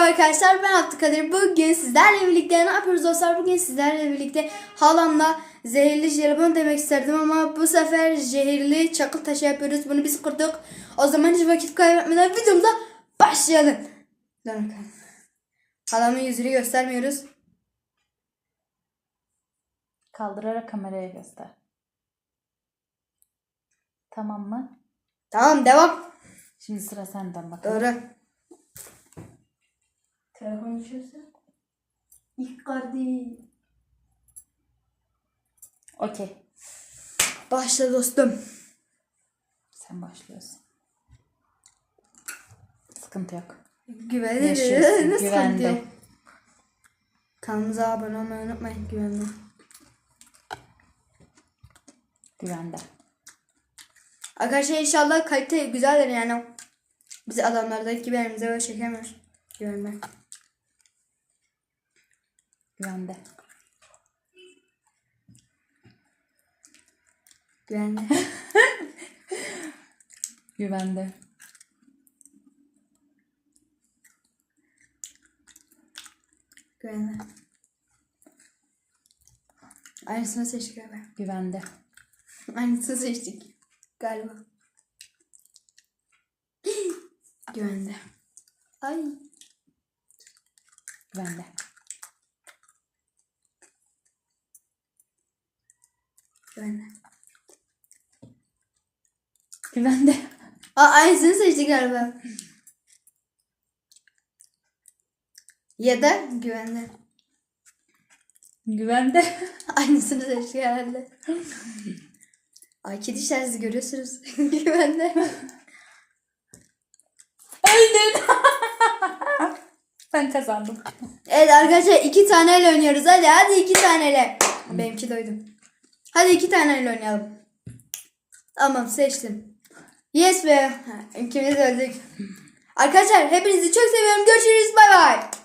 arkadaşlar ben Abdülkadir. Bugün sizlerle birlikte ne yapıyoruz dostlar? Bugün sizlerle birlikte halamla zehirli jelibon demek isterdim ama bu sefer zehirli çakıl taşı yapıyoruz. Bunu biz kurduk. O zaman hiç vakit kaybetmeden videomuza başlayalım. Bakalım. Halamın yüzünü göstermiyoruz. Kaldırarak kameraya göster. Tamam mı? Tamam devam. Şimdi sıra senden bakalım. Doğru. Düşüyorsa. Icardi. Okey. Başla dostum. Sen başlıyorsun. Sıkıntı yok. Güvende. Yaşıyorsun, güvende. Kanalımıza abone olmayı unutmayın. Güvende. Güvende. Arkadaşlar inşallah kalite güzeldir yani. Biz adamlardaki gibi elimize böyle çekemiyoruz. Güvende. Güvende. Güvende. Güvende. Güvende. Aynısını seçtik galiba. Güvende. Aynısını seçtik. Galiba. Güvende. Ay. Güvende. Güvende. Güvende. Aa, aynısını seçtik galiba. Ya da güvende. Güvende. Aynısını seçtik herhalde. Ay kedi şarjı görüyorsunuz. güvende. Öldün. ben kazandım. Evet arkadaşlar iki taneyle oynuyoruz. Hadi hadi iki taneyle. Benimki doydum. Hadi iki taneyle oynayalım. Tamam seçtim. Yes be. İkimiz öldük. Arkadaşlar hepinizi çok seviyorum. Görüşürüz. Bay bay.